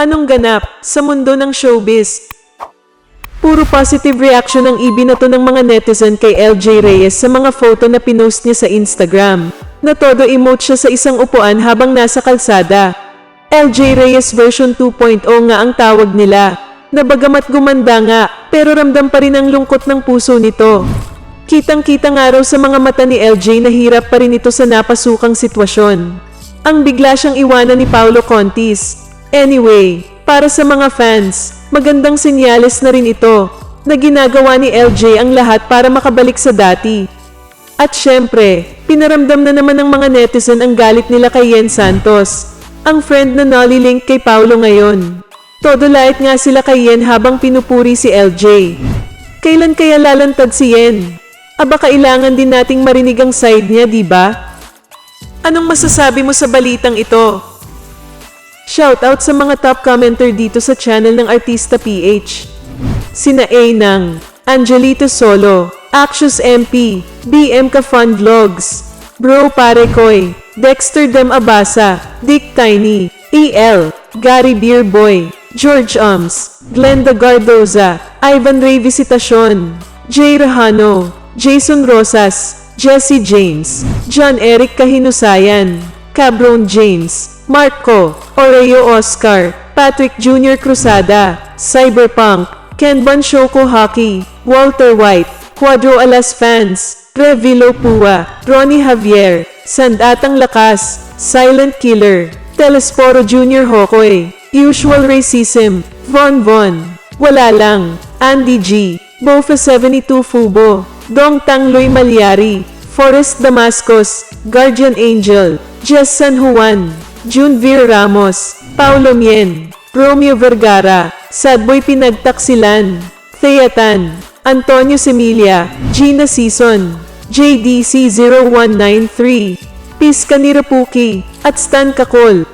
Anong ganap sa mundo ng showbiz? Puro positive reaction ang ibinato ng mga netizen kay LJ Reyes sa mga photo na pinost niya sa Instagram. Na todo emote siya sa isang upuan habang nasa kalsada. LJ Reyes version 2.0 nga ang tawag nila. Na bagamat gumanda nga, pero ramdam pa rin ang lungkot ng puso nito. Kitang-kita nga raw sa mga mata ni LJ na hirap pa rin ito sa napasukang sitwasyon. Ang bigla siyang iwanan ni Paulo Contis. Anyway, para sa mga fans, magandang senyales na rin ito na ginagawa ni LJ ang lahat para makabalik sa dati. At syempre, pinaramdam na naman ng mga netizen ang galit nila kay Yen Santos, ang friend na nolilink kay Paulo ngayon. Todo lait nga sila kay Yen habang pinupuri si LJ. Kailan kaya lalantad si Yen? Aba kailangan din nating marinig ang side niya, di ba? Anong masasabi mo sa balitang ito? Shoutout sa mga top commenter dito sa channel ng Artista PH. Sina A ng Angelito Solo, Axios MP, BM Ka Fun Vlogs, Bro Pare Koy, Dexter Dem Abasa, Dick Tiny, EL, Gary Beer Boy, George Ums, Glenda Gardoza, Ivan Ray Visitacion, Jay Rahano, Jason Rosas, Jesse James, John Eric Kahinusayan, Cabron James, Marco, Oreo Oscar, Patrick Jr. Cruzada, Cyberpunk, Ken Shoko Hockey, Walter White, Quadro Alas Fans, Revilo Pua, Ronnie Javier, Sandatang Lakas, Silent Killer, Telesporo Jr. Hokoy, Usual Racism, Von Von, Wala Lang, Andy G, Bofa 72 Fubo, Dong Tangloy Malyari, Forest Damascus, Guardian Angel, Jess San Juan, Junvir Ramos, Paulo Mien, Romeo Vergara, Sadboy Pinagtaksilan, Theatan, Antonio Semilia, Gina Season, JDC 0193, Piska ni Rapuki, at Stan Kakol.